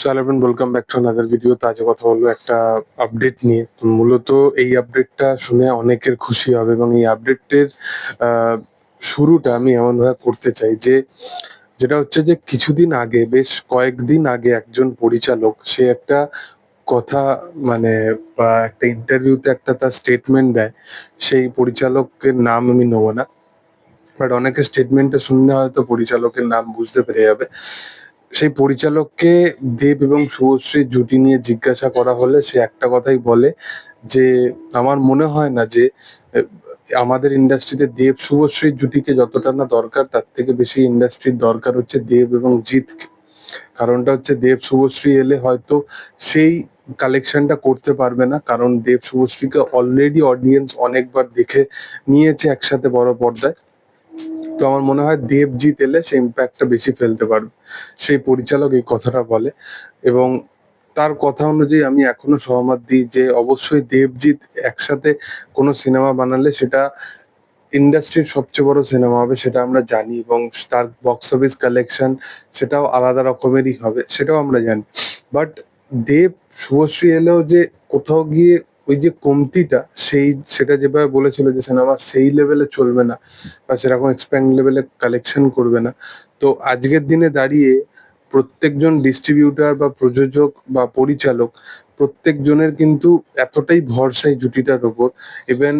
So hello welcome back to another video তো আজকে কথা বলব একটা আপডেট নিয়ে। মূলত এই আপডেটটা শুনে অনেকের খুশি হবে এবং এই আপডেটের শুরুটা আমি এমনভাবে করতে চাই যে, যেটা হচ্ছে যে কিছুদিন আগে, বেশ কয়েকদিন আগে একজন পরিচালক, সে একটা কথা মানে বা একটা ইন্টারভিউতে একটা তার স্টেটমেন্ট দেয়। সেই পরিচালকের নাম আমি নেব না। বাট অনেকে স্টেটমেন্টটা শুনলে হয়তো পরিচালকের নাম বুঝতে পেরে যাবে। সেই পরিচালককে দেব এবং শুভশ্রীর জুটি নিয়ে জিজ্ঞাসা করা হলে সে একটা কথাই বলে যে, আমার মনে হয় না যে, আমাদের ইন্ডাস্ট্রিতে দেব শুভশ্রীর জুটিকে যতটা না দরকার, তার থেকে বেশি ইন্ডাস্ট্রির দরকার হচ্ছে দেব এবং জিৎকে। কারণটা হচ্ছে দেব শুভশ্রী এলে হয়তো সেই কালেকশনটা করতে পারবে না, কারণ দেব শুভশ্রীকে অলরেডি অডিয়েন্স অনেকবার দেখে নিয়েছে একসাথে বড় পর্দায়। তো আমার মনে হয় দেবজিৎ এলে সেই ইম্প্যাক্টটা বেশি ফেলতে পারবে। সেই পরিচালক এই কথাটা বলে এবং তার কথা অনুযায়ী আমি এখনও সহমত দিই যে অবশ্যই দেবজিৎ একসাথে কোনো সিনেমা বানালে সেটা ইন্ডাস্ট্রির সবচেয়ে বড় সিনেমা হবে সেটা আমরা জানি এবং তার বক্স অফিস কালেকশন সেটাও আলাদা রকমেরই হবে সেটাও আমরা জানি। বাট দেব শুভশ্রী এলেও যে কোথাও গিয়ে ওই যে কমতিটা, সেই, সেটা যেভাবে বলেছিল যে সিনেমা সেই লেভেলে চলবে না বা সেরকম এক্সপ্যান্ড লেভেলে কালেকশন করবে না। তো আজকের দিনে দাঁড়িয়ে প্রত্যেকজন ডিস্ট্রিবিউটার বা প্রযোজক বা পরিচালক প্রত্যেকজনের কিন্তু এতটাই ভরসা এই জুটিটার ওপর। ইভেন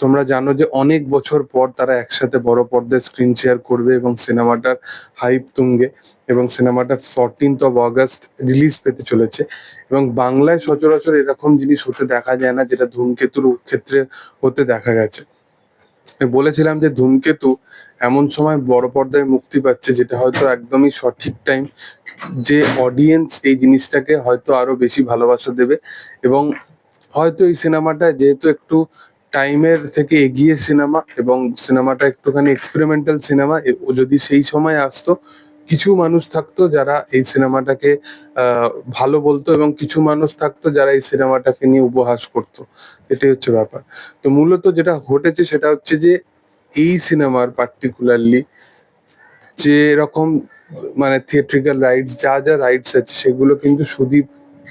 তোমরা জানো যে অনেক বছর পর তারা একসাথে বড় পর্দায় স্ক্রিন শেয়ার করবে এবং সিনেমাটার হাইপ তুঙ্গে এবং সিনেমাটা ফোরটিন্থ অফ অগস্ট রিলিজ পেতে চলেছে এবং বাংলায় সচরাচর এরকম জিনিস হতে দেখা যায় না যেটা ধূমকেতুর ক্ষেত্রে হতে দেখা গেছে। বলেছিলাম যে ধূমকেতু এমন সময় বড় পর্দায় মুক্তি পাচ্ছে যেটা হয়তো একদমই সঠিক টাইম যে অডিয়েন্স এই জিনিসটাকে হয়তো আরও বেশি ভালোবাসা দেবে এবং হয়তো এই সিনেমাটা যেহেতু একটু টাইমের থেকে এগিয়ে সিনেমা এবং সিনেমাটা একটুখানি এক্সপেরিমেন্টাল সিনেমা। যদি সেই সময় আসতো, কিছু মানুষ থাকতো যারা এই সিনেমাটাকে ভালো বলতো এবং কিছু মানুষ থাকতো যারা এই সিনেমাটাকে নিয়ে উপহাস করতো। এটাই হচ্ছে ব্যাপার। তো মূলত যেটা ঘটেছে সেটা হচ্ছে যে, এই সিনেমার পার্টিকুলারলি যে রকম মানে থিয়েট্রিক্যাল রাইটস যা যা রাইটস আছে সেগুলো কিন্তু সুদীপ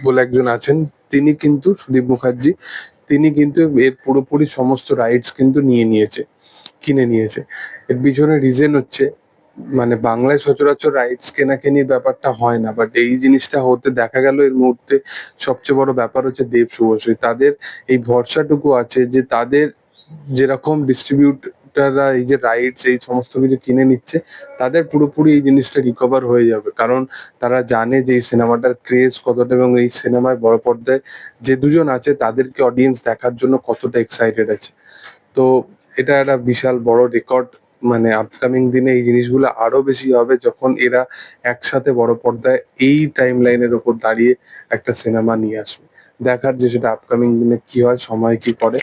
বলে একজন আছেন। তিনি কিন্তু সুদীপ মুখার্জি। তিনি কিন্তু এর পুরোপুরি সমস্ত রাইটস কিন্তু নিয়ে নিয়েছে, কিনে নিয়েছে। এর পিছনে রিজেন হচ্ছে মানে বাংলায় সচরাচর রাইটস কেনাকেনির ব্যাপারটা হয় না বাট এই জিনিসটা হতে দেখা গেল এর মুহূর্তে সবচেয়ে বড় ব্যাপার হচ্ছে দেব শুভশ্রী। তাদের এই ভরসাটুকু আছে যে তাদের যেরকম ডিস্ট্রিবিউটাররা এই যে রাইটস এই সমস্ত কিছু কিনে নিচ্ছে, তাদের পুরোপুরি এই জিনিসটা রিকভার হয়ে যাবে। কারণ তারা জানে যে এই সিনেমাটার ক্রেজ কতটা এবং এই সিনেমায় বড় পর্দায় যে দুজন আছে, তাদেরকে অডিয়েন্স দেখার জন্য কতটা এক্সাইটেড আছে। তো এটা একটা বিশাল বড় রেকর্ড মানে আপকামিং দিনে এই জিনিসগুলো আরও বেশি হবে যখন এরা একসাথে বড় পর্দায় এই টাইম লাইনের ওপর দাঁড়িয়ে একটা সিনেমা নিয়ে আসবে। দেখার যে সেটা আপকামিং দিনে কি হয়, সময় কি করে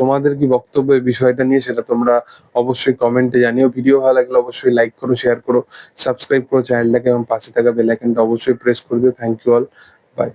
তোমাদের কি বক্তব্য এই বিষয়টা নিয়ে সেটা তোমরা অবশ্যই কমেন্টে জানিও। ভিডিও ভালো লাগলে অবশ্যই লাইক করো শেয়ার করো সাবস্ক্রাইব করো চ্যানেলটাকে এবং পাশে থাকা বেল আইকনটা অবশ্যই প্রেস করে দিও। Thank you all by